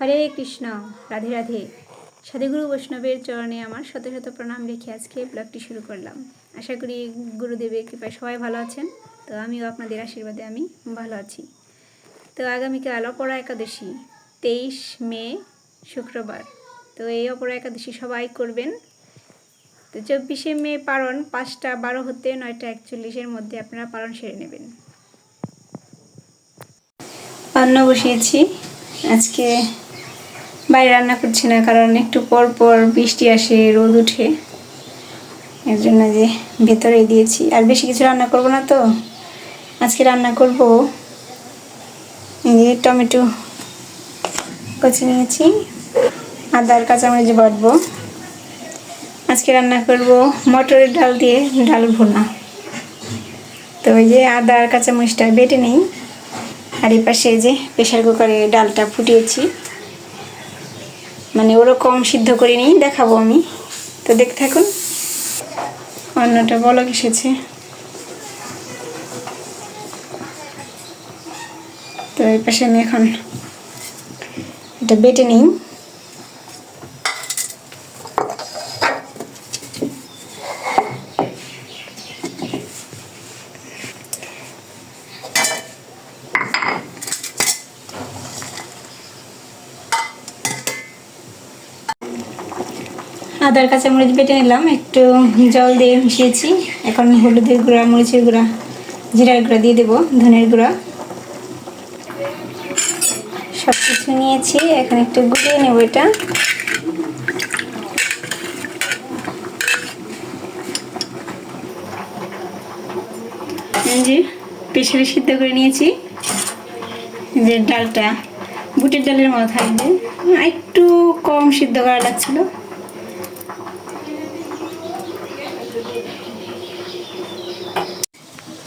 হরে কৃষ্ণ, রাধে রাধে। সাধুগুরু বৈষ্ণবের চরণে আমার শত শত প্রণাম রেখে আজকে ব্লগটি শুরু করলাম। আশা করি গুরুদেবের কৃপায় সবাই ভালো আছেন। তো আমিও আপনাদের আশীর্বাদে আমি ভালো আছি। তো আগামীকাল অপরা একাদশী, তেইশ মে, শুক্রবার। তো এই অপরা একাদশী সবাই করবেন। তো চব্বিশে মে পালন পাঁচটা বারো হতে নয়টা একচল্লিশের মধ্যে আপনারা পালন সেরে নেবেন। রান্না বসিয়েছি। আজকে বাইরে রান্না করছি না, কারণ একটু পর পর বৃষ্টি আসে, রোদ উঠে এর জন্য যে ভেতরে দিয়েছি। আর বেশি কিছু রান্না করব না তো। আজকে রান্না করব এই টমেটো কচি নিয়েছি আদার কাঁচামরিচ বাটবো। আজকে রান্না করব মটরের ডাল দিয়ে ডাল ভুনা। তো ওই যে আদা আর কাঁচামরিচটা বেটে নেই। আর এই পাশে যে প্রেশার কুকারে ডালটা ফুটিয়েছি। মানে ওরকম সিদ্ধ করে নিই দেখাবো আমি। তো দেখতে থাকুন। অন্যটা বলক এসেছে। তো এই পাশে আমি এখন এটা বেটে নিই। আদার কাঁচামরিচ বেটে নিলাম, একটু জল দিয়ে মিশিয়েছি। এখন হলুদের গুঁড়া, মরিচের গুঁড়া, জিরার গুঁড়া দিয়ে দেবো, ধনের গুঁড়া। সব কিছু নিয়েছি, এখন একটু গুলিয়ে নেব এটা। যে প্রেশারে সিদ্ধ করে নিয়েছি। যে ডালটা, বুটের ডালের মতো থাকবে। একটু কম সিদ্ধ করা লাগছিল।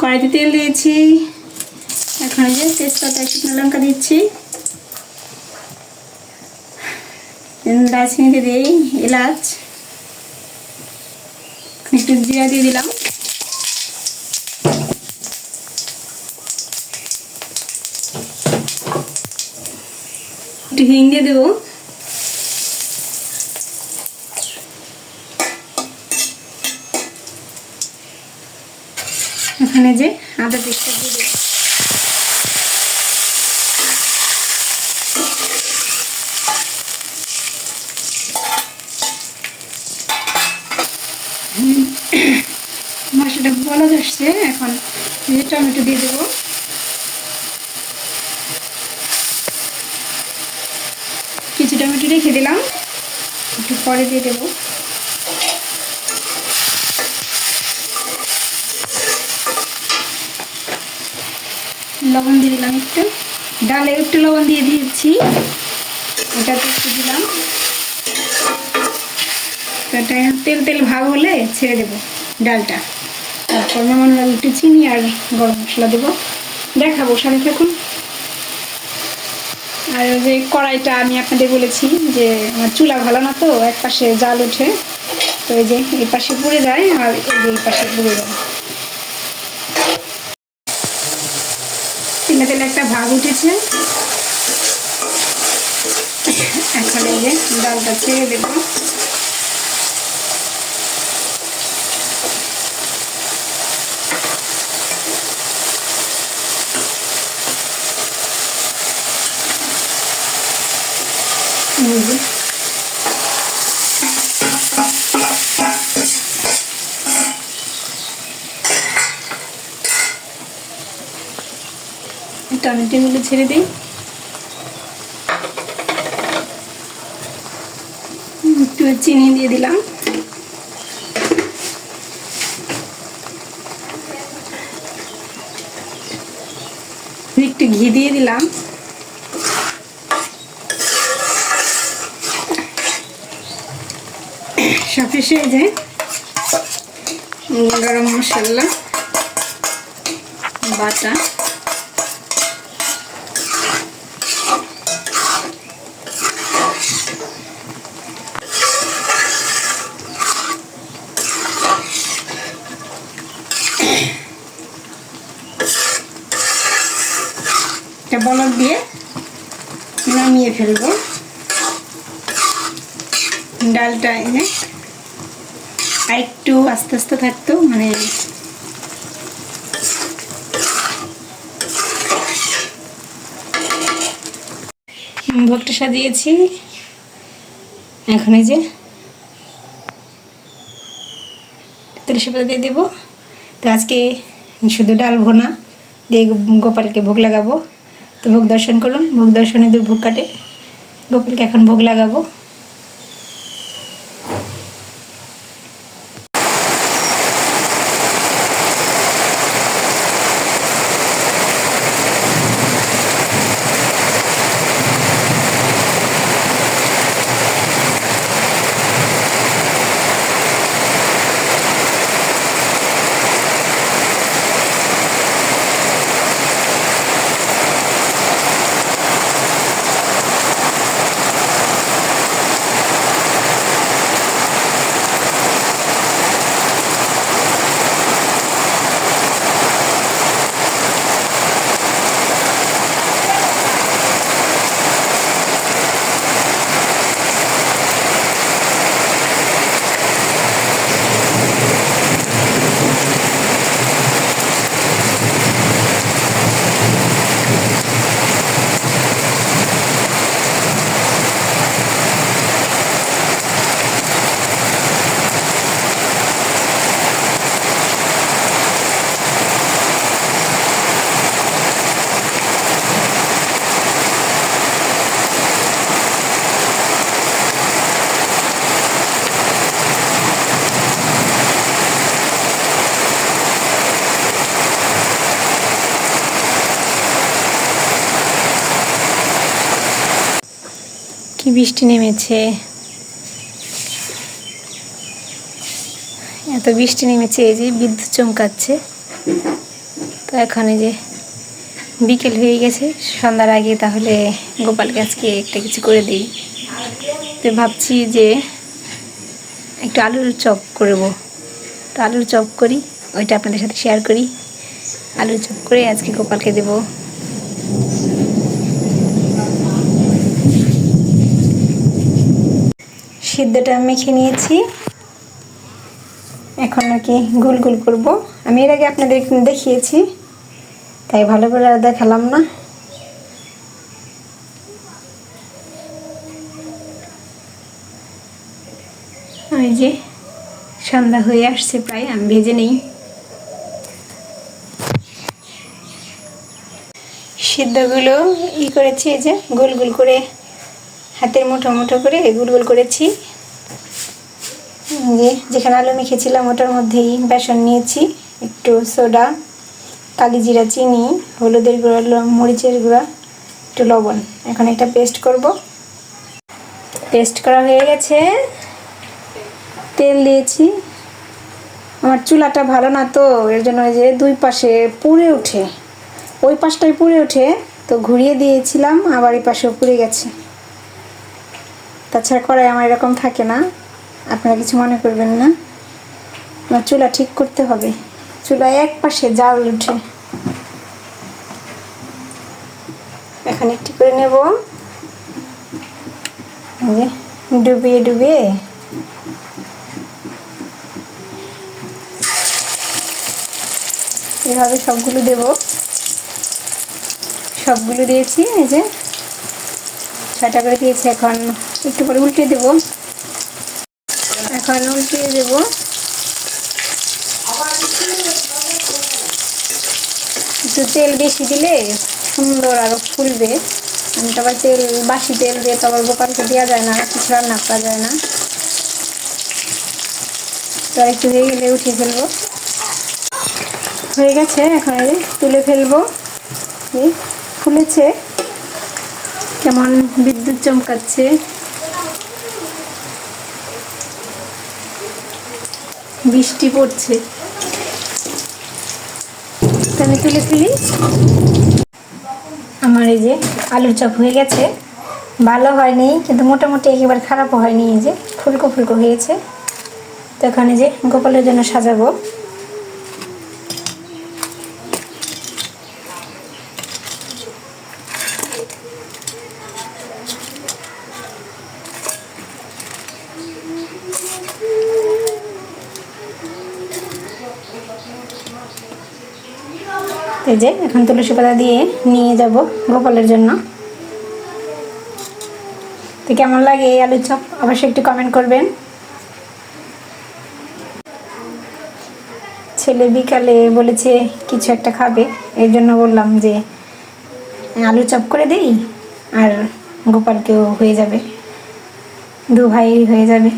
কড়াইতে তেল দিয়েছি। এখন যে তেজপাতা, শুকনো লঙ্কা দিচ্ছি। দারচিনিতে দিই, এলাচ। একটু জিরা দিয়ে দিলাম। একটু হিং দিয়ে দেবো। এখানে যে আদা পেস্টটা দিয়ে দেবো মশলাটা যাচ্ছে এখন যে টমেটো দিয়ে দেবো। কিছু টমেটো রেখে দিলাম, একটু পরে দিয়ে দেবো। লবণ দিয়ে দিলাম একটু। ডালে একটু লবণ দিয়ে দিয়েছি। এটাতে একটু দিলাম। তেল তেল ভাগ হলে ছেড়ে দেবো ডালটা। তারপর যেমন একটু চিনি আর গরম মশলা দেবো। দেখাবো সাথে থাকুন। আর যে কড়াইটা আমি আপনাদের বলেছি যে আমার চুলা ভালো না তো এক পাশে জাল ওঠে। তো এই যে এই পাশে পুড়ে যায় আর এই এই পাশে পুড়ে যায়। তেলে তেলে একটা ভাগ উঠেছে। এখন এই যে ডালটা ছেড়ে দেবো। টমেটোগুলো ছেড়ে দিই। একটু চিনি দিয়ে দিলাম। একটু ঘি দিয়ে দিলাম। সফিসে যে গরম মশলা, বাটা। বলক দিয়ে নামিয়ে ফেলব। ডালটা এনে আর একটু আস্তে আস্তে থাকতো মানে ভোগটা সাজিয়েছি। এখন এই যে তুলসী পাতা দিয়ে দেবো। তো আজকে শুধু ডাল ভোনা, দিয়ে গোপালকে ভোগ লাগাবো। তো ভোগ দর্শন করুন ভোগ দর্শনে দুর্ভোগ ভোগ কাটে। গোপালকে এখন ভোগ লাগাবো। বৃষ্টি নেমেছে। এত বৃষ্টি নেমেছে, এই যে বিদ্যুৎ চমকাচ্ছে। তো এখন এই যে বিকেল হয়ে গেছে, সন্ধ্যার আগে তাহলে গোপালকে আজকে একটা কিছু করে দিই। তো ভাবছি যে একটু আলুর চপ করব। তো আলুর চপ করি, ওইটা আপনাদের সাথে শেয়ার করি। আলুর চপ করে আজকে গোপালকে দেবো। সিদ্ধটা মেখে নিয়েছি। এখন আর কি গুল গুল করব। আমি এর আগে আপনাদের দেখিয়েছি, তাই ভালো করে আর দেখালাম না। ওই যে সন্ধ্যা হয়ে আসছে প্রায়, আমি ভেজে নেই। সিদ্ধগুলো ই করেছি এই যে গোল গোল করে হাতের মুঠো মুঠো করে গোল গোল করেছি। যেখানে আলু মেখেছিলাম ওটার মধ্যেই বেসন নিয়েছি, একটু সোডা, কালি জিরা, চিনি, হলুদের গুঁড়া মরিচের গুঁড়া, একটু লবণ। এখন একটা পেস্ট করব। পেস্ট করা হয়ে গেছে। তেল দিয়েছি। আমার চুলাটা ভালো না তো, এর জন্য ওই যে দুই পাশে পুড়ে ওঠে। ওই পাশটাই পুড়ে ওঠে, তো ঘুরিয়ে দিয়েছিলাম, আবার এই পাশেও পুড়ে গেছে। তাছাড়া কড়াই আমার এরকম থাকে না। আপনারা কিছু মনে করবেন না। আমার চুলা ঠিক করতে হবে। চুলা এক পাশে জাল উঠে। এখন একটি করে নেব। ডুবিয়ে ডুবিয়ে। এভাবে সবগুলো দেব। সবগুলো দিয়েছি, এই যে। ছয়টা করে দিয়েছি এখন। একটু পরে উল্টে দেব। এখন উল্টিয়ে দেব। একটু তেল বেশি দিলে সুন্দর আরও ফুলবে। আমি তেল, বাসি তেল দিয়ে তো আবার গোপালকে দেওয়া যায় না কিছু রান্না করা যায় না। তো একটু হয়ে গেলে উঠিয়ে ফেলব। হয়ে গেছে, এখন তুলে ফেলব। ফুলেছে। কেমন বিদ্যুৎ চমকাচ্ছে। বৃষ্টি পড়ছে। আমি তুলে ফেলি। আমার এই যে আলুর চপ হয়ে গেছে। ভালো হয়নি, কিন্তু মোটামুটি একেবারে খারাপও হয়নি। এই যে ফুলকো ফুলকো হয়েছে। তো এখানে যে গোপালের জন্য সাজাবো। এই যে, এখন তুলসী পাতা দিয়ে নিয়ে যাব গোপালের জন্য। তো কেমন লাগে এই আলুর চপ? অবশ্যই একটু কমেন্ট করবেন। ছেলে বিকালে বলেছে, কিছু একটা খাবে। এর জন্য বললাম যে, আলু চপ করে দেই আর গোপালকেও হয়ে যাবে। দু ভাই হয়ে যাবে।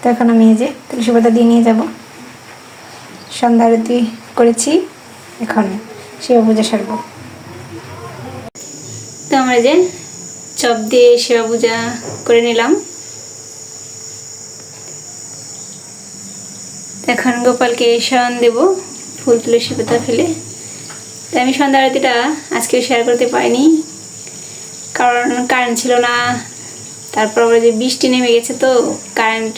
তো এখন আমি এই যে তুলসী পাতা দিয়ে নিয়ে যাব। সন্ধ্যা আরতি করেছি, এখন শিব পূজা সারবো। তো আমরা যে চপ দিয়ে শিবা পূজা করে নিলাম। এখন গোপালকে শয়ন দেব, ফুল তুলসী পাতা ফেলে। তো আমি সন্ধ্যা আরতিটা আজকে শেয়ার করতে পারিনি। কারণ কারেন্ট ছিল না, তারপর আবার যে বৃষ্টি নেমে গেছে তো কারেন্ট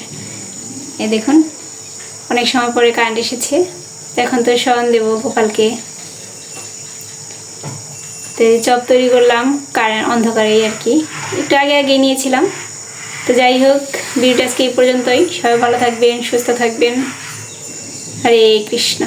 এ দেখুন, অনেক সময় পরে কারেন্ট এসেছে। এখন তো শয়ন দেবো গোপালকে। তো চপ তৈরি করলাম, কারেন্ট অন্ধকারেই আর কি। একটু আগে আগে নিয়েছিলাম। তো যাই হোক, ভিডিওটা আজকে এই পর্যন্তই। সবাই ভালো থাকবেন, সুস্থ থাকবেন। হরে কৃষ্ণ।